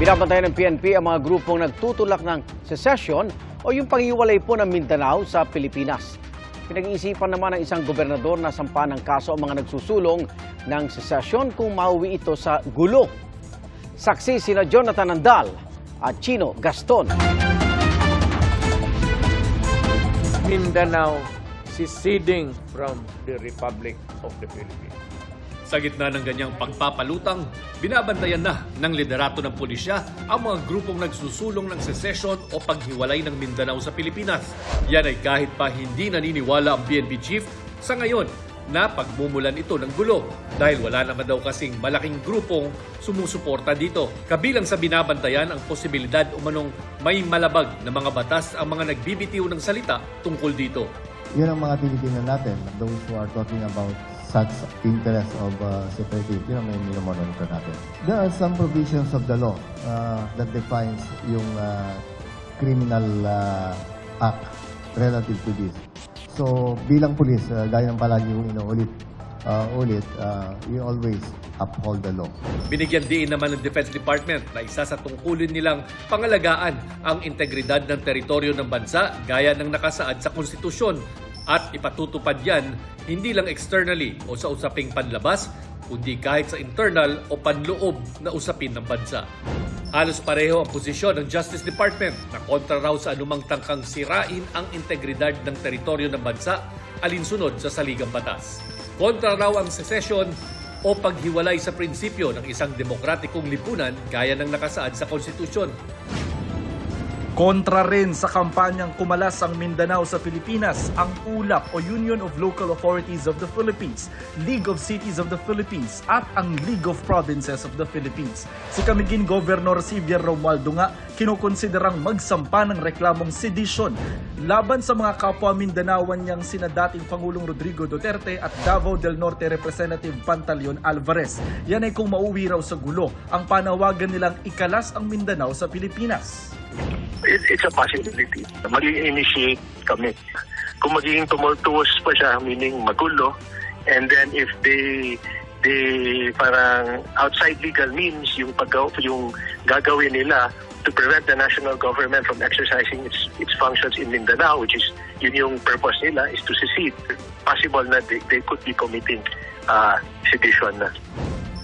Binabantayan ng PNP ang mga grupong nagtutulak ng secession o yung panghiwalay po ng Mindanao sa Pilipinas. Pinag-iisipan naman ng isang gobernador na sampa ng kaso ang mga nagsusulong ng secession kung mauwi ito sa gulo. Saksi sina Jonathan Andal at Chino Gaston. Mindanao seceding from the Republic of the Philippines. Sa gitna ng ganyang pagpapalutang, binabantayan na ng liderato ng pulisya ang mga grupong nagsusulong ng secession o paghiwalay ng Mindanao sa Pilipinas. Yan ay kahit pa hindi naniniwala ang PNP chief sa ngayon na pagmumulan ito ng gulo dahil wala naman daw kasing malaking grupong sumusuporta dito. Kabilang sa binabantayan ang posibilidad umanong may malabag na mga batas ang mga nagbibitiw ng salita tungkol dito. yun ang mga tinitingnan natin, those who are talking about such interest of uh, separation, yun ang may minomonitor natin. There are some provisions of the law uh, that defines yung uh, criminal uh, act relative to this. So, bilang pulis, uh, gaya ng palagi kong inuulit, uh, ulit, uh, we always uphold the law. Binigyan diin naman ng Defense Department na isa sa tungkulin nilang pangalagaan ang integridad ng teritoryo ng bansa gaya ng nakasaad sa konstitusyon at ipatutupad yan hindi lang externally o sa usaping panlabas kundi kahit sa internal o panloob na usapin ng bansa. Halos pareho ang posisyon ng Justice Department na kontra raw sa anumang tangkang sirain ang integridad ng teritoryo ng bansa alinsunod sa saligang batas. Kontra raw ang secession o paghiwalay sa prinsipyo ng isang demokratikong lipunan gaya ng nakasaad sa konstitusyon. Kontra rin sa kampanyang kumalas ang Mindanao sa Pilipinas, ang ULAP o Union of Local Authorities of the Philippines, League of Cities of the Philippines at ang League of Provinces of the Philippines. Si Camiguin Governor Xavier Romualdo nga kinukonsiderang magsampa ng reklamong sedition laban sa mga kapwa Mindanaoan niyang sina dating Pangulong Rodrigo Duterte at Davao del Norte Representative Pantaleon Alvarez. Yan ay kung mauwi raw sa gulo ang panawagan nilang ikalas ang Mindanao sa Pilipinas. It, it's a possibility. Magiging initiate kami. Kung magiging tumultuous pa siya, meaning magulo, and then if they they parang outside legal means yung paggaw yung gagawin nila to prevent the national government from exercising its its functions in Mindanao which is yun yung purpose nila is to secede possible na they, they could be committing uh, sedition na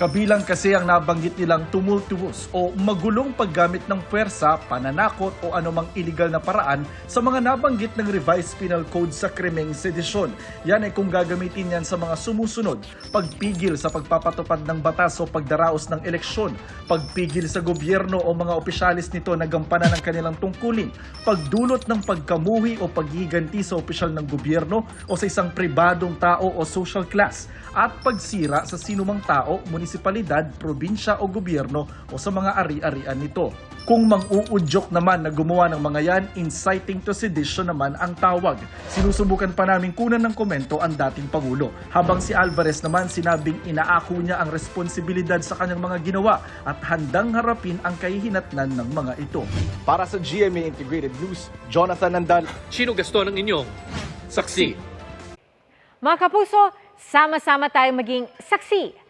Kabilang kasi ang nabanggit nilang tumultuous o magulong paggamit ng puwersa, pananakot o anumang illegal na paraan sa mga nabanggit ng Revised Penal Code sa krimeng sedisyon. Yan ay kung gagamitin yan sa mga sumusunod, pagpigil sa pagpapatupad ng batas o pagdaraos ng eleksyon, pagpigil sa gobyerno o mga opisyalis nito na gampanan ng kanilang tungkulin, pagdulot ng pagkamuhi o paghiganti sa opisyal ng gobyerno o sa isang pribadong tao o social class, at pagsira sa sinumang tao, munisipalidad, probinsya o gobyerno o sa mga ari-arian nito. Kung mang-uudyok naman na gumawa ng mga yan, inciting to sedition naman ang tawag. Sinusubukan pa namin kunan ng komento ang dating Pangulo. Habang si Alvarez naman sinabing inaako niya ang responsibilidad sa kanyang mga ginawa at handang harapin ang kahihinatnan ng mga ito. Para sa GMA Integrated News, Jonathan Nandal, Sino Gaston ang inyong saksi? Mga kapuso, sama-sama tayong maging saksi.